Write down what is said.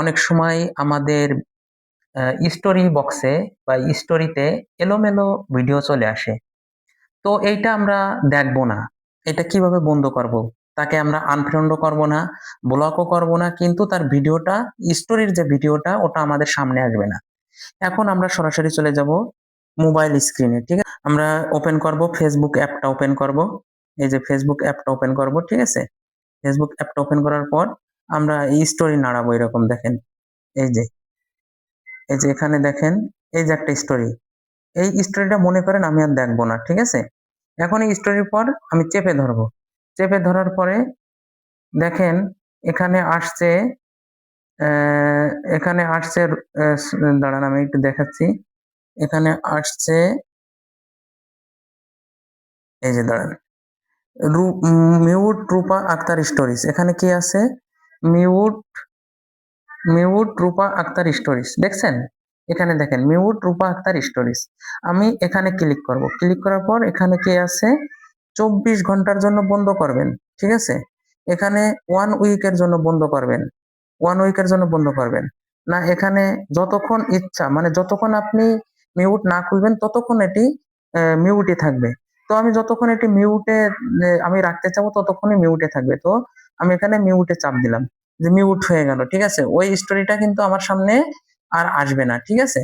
অনেক সময় আমাদের স্টোরি বক্সে বা স্টোরিতে এলোমেলো ভিডিও চলে আসে। তো এইটা আমরা দেখব না। এটা কীভাবে বন্ধ করব? তাকে আমরা আনফ্রেন্ডও করব না ব্লকও করব না, কিন্তু তার ভিডিওটা স্টোরির যে ভিডিওটা, ওটা আমাদের সামনে আসবে না। এখন আমরা সরাসরি চলে যাব মোবাইল স্ক্রিনে ঠিক আছে? আমরা ওপেন করব ফেসবুক অ্যাপটা ওপেন করব। এই যে ফেসবুক অ্যাপটা ওপেন করব, ঠিক আছে? ফেসবুক অ্যাপটা ওপেন করার পর আমরা এই স্টোরি নাড়াবো এরকম, দেখেন। এই যে এই যে এখানে দেখেন, এই যে একটা স্টোরি এই স্টোরিটা মনে করেন আমি আর দেখব না, ঠিক আছে? এখন এই স্টোরির পর আমি চেপে ধরবো। চেপে ধরার পরে দেখেন, এখানে আসছে এখানে আসছে দাঁড়ান আমি একটু দেখাচ্ছি। এখানে আসছে, এই যে দাঁড়ান। মিউট রূপা আক্তার স্টোরিজ এখানে কি আছে? Mute mute Rupa Akter stories দেখছেন? এখানে দেখেন, মিউট রূপা আক্তার স্টোরিজ আমি এখানে ক্লিক করব। ক্লিক করার পর এখানে কি আছে? চব্বিশ ঘণ্টার জন্য বন্ধ করবেন, ঠিক আছে? এখানে ওয়ান উইকের জন্য বন্ধ করবেন ওয়ান উইকের জন্য বন্ধ করবেন। না, এখানে যতক্ষণ ইচ্ছা মানে যতক্ষণ আপনি মিউট না খুলবেন, ততক্ষণ এটি মিউটে থাকবে। তো আমি যতক্ষণ এটি মিউটে আমি রাখতে চাবো, ততক্ষণই মিউটে থাকবে। তো আমি এখানে মিউটে চাপ দিলাম যে মিউট হয়ে গেল, ঠিক আছে? ওই স্টোরিটা কিন্তু আমার সামনে আর আসবে না, ঠিক আছে?